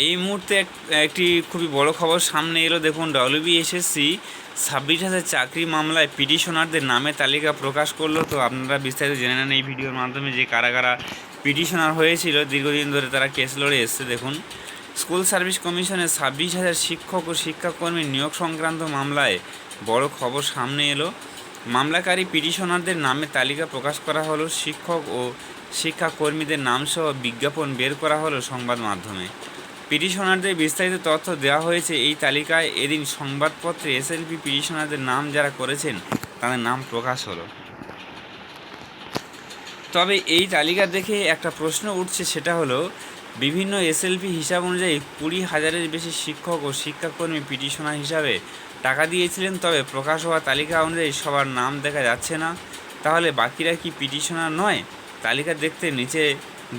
এই মুহূর্তে একটি খুবই বড় খবর সামনে এলো। দেখুন ডব্লিউবি এসএসসি ছাব্বিশ হাজার চাকরি মামলায় পিটিশনারদের নামের তালিকা প্রকাশ করল। তো আপনারা বিস্তারিত জেনে নেন এই ভিডিওর মাধ্যমে যে কারা কারা পিটিশনার হয়েছিল। দীর্ঘদিন ধরে তারা কেস লড়ে এসছে। দেখুন, স্কুল সার্ভিস কমিশনের ছাব্বিশ হাজার শিক্ষক ও শিক্ষাকর্মী নিয়োগ সংক্রান্ত মামলায় বড় খবর সামনে এলো। মামলাকারী পিটিশনারদের নামের তালিকা প্রকাশ করা হলো। শিক্ষক ও শিক্ষাকর্মীদের নামসহ বিজ্ঞাপন বের করা হলো সংবাদ মাধ্যমে। পিটিশনারদের বিস্তারিত তথ্য দেওয়া হয়েছে এই তালিকায়। এদিন সংবাদপত্রে এসএলপি পিটিশনারদের নাম যারা করেছেন, তাদের নাম প্রকাশ হলো। তবে এই তালিকা দেখে একটা প্রশ্ন উঠছে, সেটা হলো, বিভিন্ন এসএলপি হিসাব অনুযায়ী কুড়ি হাজারের বেশি শিক্ষক ও শিক্ষাকর্মী পিটিশনার হিসাবে টাকা দিয়েছিলেন, তবে প্রকাশ হওয়া তালিকা অনুযায়ী সবার নাম দেখা যাচ্ছে না। তাহলে বাকিরা কি পিটিশনার নয়? তালিকা দেখতে নিচে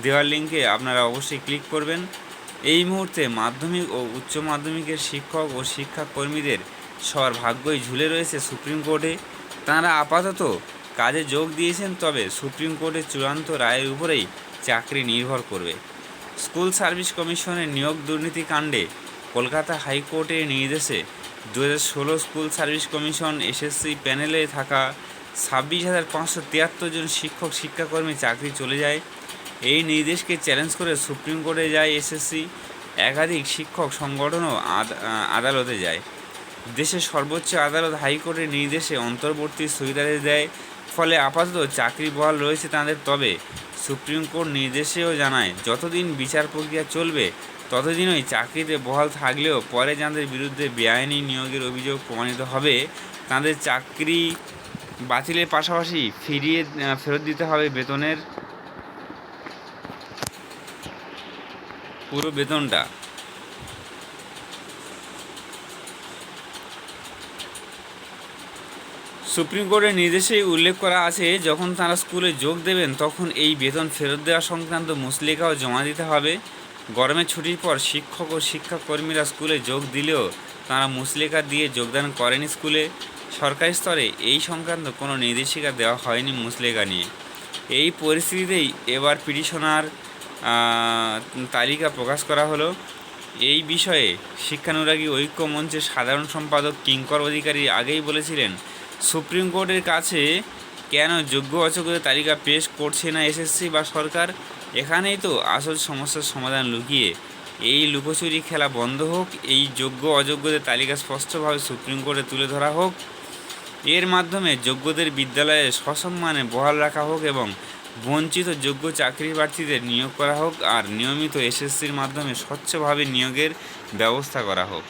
দেওয়ার লিঙ্কে আপনারা অবশ্যই ক্লিক করবেন। এই মুহূর্তে মাধ্যমিক ও উচ্চ মাধ্যমিকের শিক্ষক ও শিক্ষাকর্মীদের সবার ভাগ্যই ঝুলে রয়েছে সুপ্রিম কোর্টে। তাঁরা আপাতত কাজে যোগ দিয়েছেন, তবে সুপ্রিম কোর্টের চূড়ান্ত রায়ের উপরেই চাকরি নির্ভর করবে। স্কুল সার্ভিস কমিশনের নিয়োগ দুর্নীতি কাণ্ডে কলকাতা হাইকোর্টের নির্দেশে দু হাজার ষোলো স্কুল সার্ভিস কমিশন এসএসসি প্যানেলে থাকা ছাব্বিশ হাজার পাঁচশো তিয়াত্তর জন শিক্ষক শিক্ষাকর্মী চাকরি চলে যায়। এই নির্দেশকে চ্যালেঞ্জ করে সুপ্রিম কোর্টে যায় এসএসসি একাধিক শিক্ষক সংগঠনও আদ- আদালতে যায়। দেশের সর্বোচ্চ আদালত হাইকোর্টের নির্দেশে অন্তর্বর্তী সুবিধাদেশ দেয়, ফলে আপাতত চাকরি বহাল রয়েছে তাদের। তবে সুপ্রিম কোর্ট নির্দেশেও জানায়, যতদিন বিচার প্রক্রিয়া চলবে, ততদিনই চাকরিতে বহাল থাকলেও পরে যাদের বিরুদ্ধে বেআইনি নিয়োগের অভিযোগ প্রমাণিত হবে, তাদের চাকরি বাতিলের পাশাপাশি ফিরিয়ে ফেরত দিতে হবে বেতনের পুরো বেতনটা। সুপ্রিম কোর্টের নির্দেশেই উল্লেখ করা আছে, যখন তারা স্কুলে যোগ দেবেন, তখন এই বেতন ফেরত দেওয়া সংক্রান্ত মুসলিকাও জমা দিতে হবে। গরমের ছুটির পর শিক্ষক ও শিক্ষাকর্মীরা স্কুলে যোগ দিলেও তারা মুসলিকা দিয়ে যোগদান করেনি স্কুলে। সরকারি স্তরে এই সংক্রান্ত কোনো নির্দেশিকা দেওয়া হয়নি মুসলিকা নিয়ে। এই পরিস্থিতিতেই এবার পিটিশনার তালিকা প্রকাশ করা হলো। এই বিষয়ে শিক্ষানুরাগী ঐক্য মঞ্চের সাধারণ সম্পাদক কিঙ্কর অধিকারী আগেই বলেছিলেন, সুপ্রিম কোর্টের কাছে কেন যোগ্য অযোগ্যদের তালিকা পেশ করছে না এসএসসি বা সরকার? এখানেই তো আসল সমস্যার সমাধান লুকিয়ে। এই লুকোচুরি খেলা বন্ধ হোক, এই যোগ্য অযোগ্যদের তালিকা স্পষ্টভাবে সুপ্রিম কোর্টে তুলে ধরা হোক। এর মাধ্যমে যোগ্যদের বিদ্যালয়ে সসম্মানে বহাল রাখা হোক এবং বঞ্চিত যোগ্য চাকরি প্রার্থীদের নিয়োগ করা হোক আর নিয়মিত এসএসসির মাধ্যমে স্বচ্ছভাবে নিয়োগের ব্যবস্থা করা হোক।